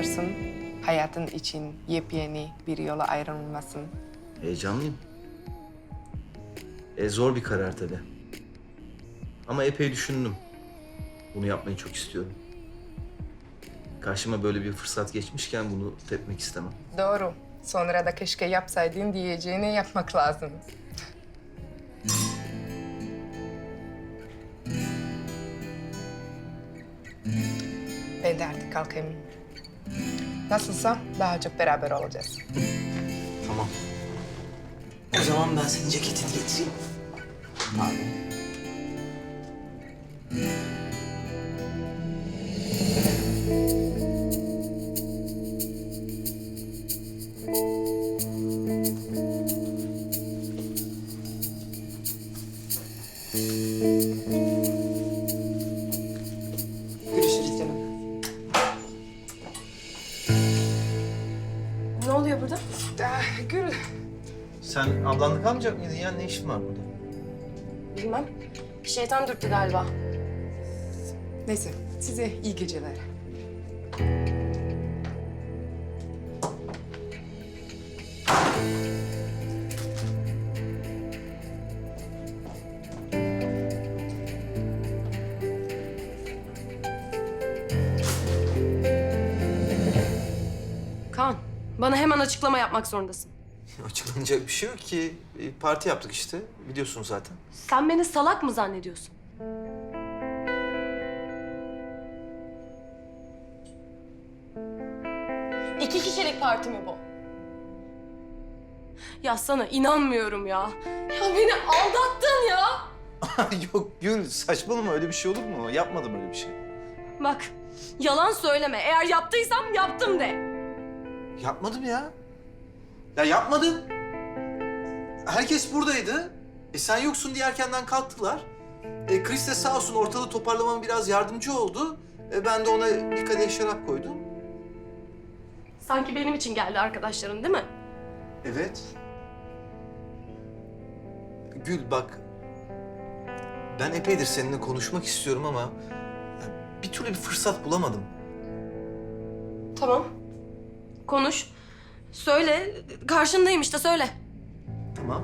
istiyorsun? Hayatın için yepyeni bir yola ayrılmasın. Heyecanlıyım. E, zor bir karar tabii. Ama epey düşündüm. Bunu yapmayı çok istiyorum. Karşıma böyle bir fırsat geçmişken bunu tepmek istemem. Doğru. Sonra da keşke yapsaydın diyeceğini yapmak lazım. Ben de artık kalkayım. Nasılsa daha çok beraber olacağız. Tamam. O zaman ben senin ceketini getireyim. Abi. Sen ablanla kalmayacak mıydın ya? Ne işin var burada? Bilmem. Şeytan dürttü galiba. neyse size iyi geceler. Kaan, bana hemen açıklama yapmak zorundasın. Açıklanacak bir şey yok ki. E, Parti yaptık işte. Biliyorsun zaten. Sen beni salak mı zannediyorsun? İki kişilik parti mi bu? Ya sana inanmıyorum ya. Ya beni aldattın ya. yok Gül saçmalama öyle bir şey olur mu? Yapmadım öyle bir şey. Bak, yalan söyleme. Eğer yaptıysam yaptım de. Yapmadım ya. Ya yapmadım. Herkes buradaydı. E sen yoksun diye erkenden kalktılar. E Chris de sağ olsun ortalığı toparlamama biraz yardımcı oldu. E ben de ona bir kadeh şarap koydum. Sanki benim için geldi arkadaşların değil mi? Evet. Gül bak. Ben epeydir seninle konuşmak istiyorum ama bir türlü bir fırsat bulamadım. Tamam. Konuş. Söyle. Karşındayım işte söyle. Tamam.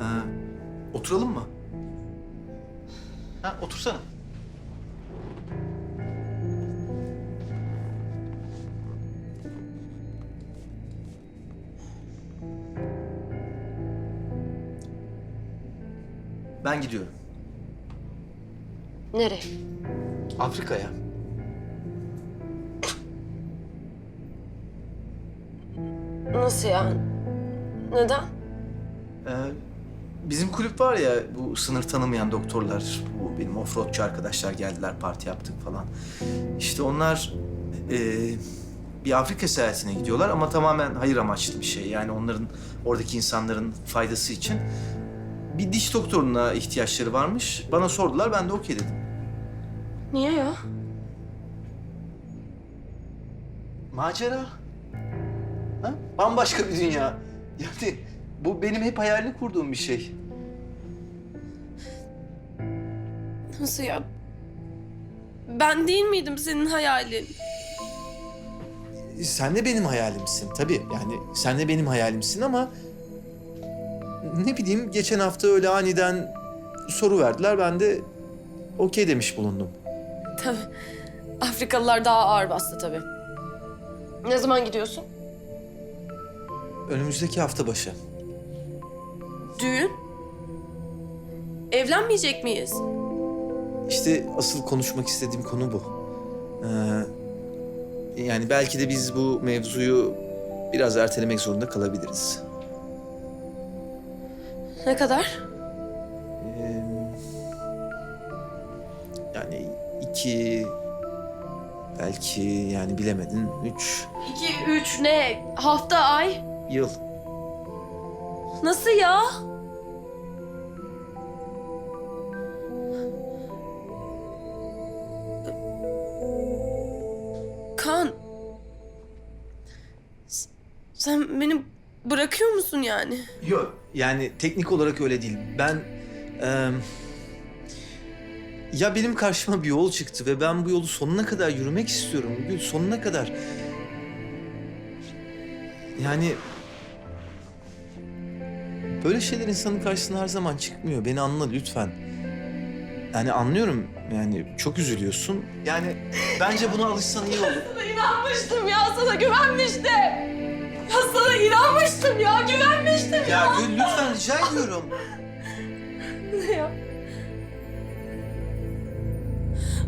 Ha, oturalım mı? Ha, otursana. Ben gidiyorum. Nereye? Afrika'ya. Nasıl yani? Neden? Ee, bizim kulüp var ya, bu sınır tanımayan doktorlar, bu benim offroadçu arkadaşlar geldiler, parti yaptık falan. İşte onlar e, bir Afrika seyahatine gidiyorlar ama tamamen hayır amaçlı bir şey. Yani onların, oradaki insanların faydası için. Bir diş doktoruna ihtiyaçları varmış. Bana sordular, ben de okey dedim. Niye ya? Macera. Ha? Bambaşka bir dünya. Yani bu benim hep hayalini kurduğum bir şey. Nasıl ya? Ben değil miydim senin hayalin? Sen de benim hayalimsin tabii. Yani sen de benim hayalimsin ama... Ne bileyim geçen hafta öyle aniden soru verdiler. Ben de okey demiş bulundum. Tabii. Afrikalılar daha ağır bastı tabii. Ne zaman gidiyorsun? Önümüzdeki hafta başı. Düğün? Evlenmeyecek miyiz? İşte asıl konuşmak istediğim konu bu. Ee, yani belki de biz bu mevzuyu biraz ertelemek zorunda kalabiliriz. Ne kadar? Ee, yani iki, belki yani bilemedin üç İki, üç, ne? Hafta, ay? Yıl. Nasıl ya? Kan. Sen beni bırakıyor musun yani? Yok yani teknik olarak öyle değil. Ben eee, Ya benim karşıma bir yol çıktı ve ben bu yolu sonuna kadar yürümek istiyorum Gül, sonuna kadar. Yani böyle şeyler insanın karşısına her zaman çıkmıyor. Beni anla lütfen. Yani anlıyorum yani çok üzülüyorsun. Yani bence buna alışsan iyi olur. Sana inanmıştım ya, sana güvenmiştim. Ya sana inanmıştım ya, güvenmiştim ya. Ya Gül lütfen rica ediyorum. Ne ya?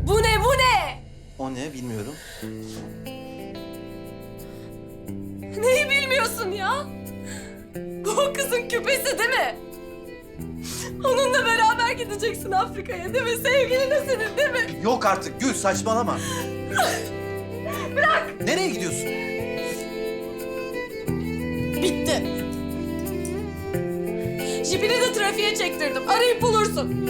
Bu ne, bu ne? O ne bilmiyorum. Neyi bilmiyorsun ya? Bu o kızın küpesi değil mi? Onunla beraber gideceksin Afrika'ya değil mi? Sevgilin senin değil mi? Yok artık Gül saçmalama. Bırak. Nereye gidiyorsun? Bitti. Jipini de trafiğe çektirdim. Arayıp bulursun.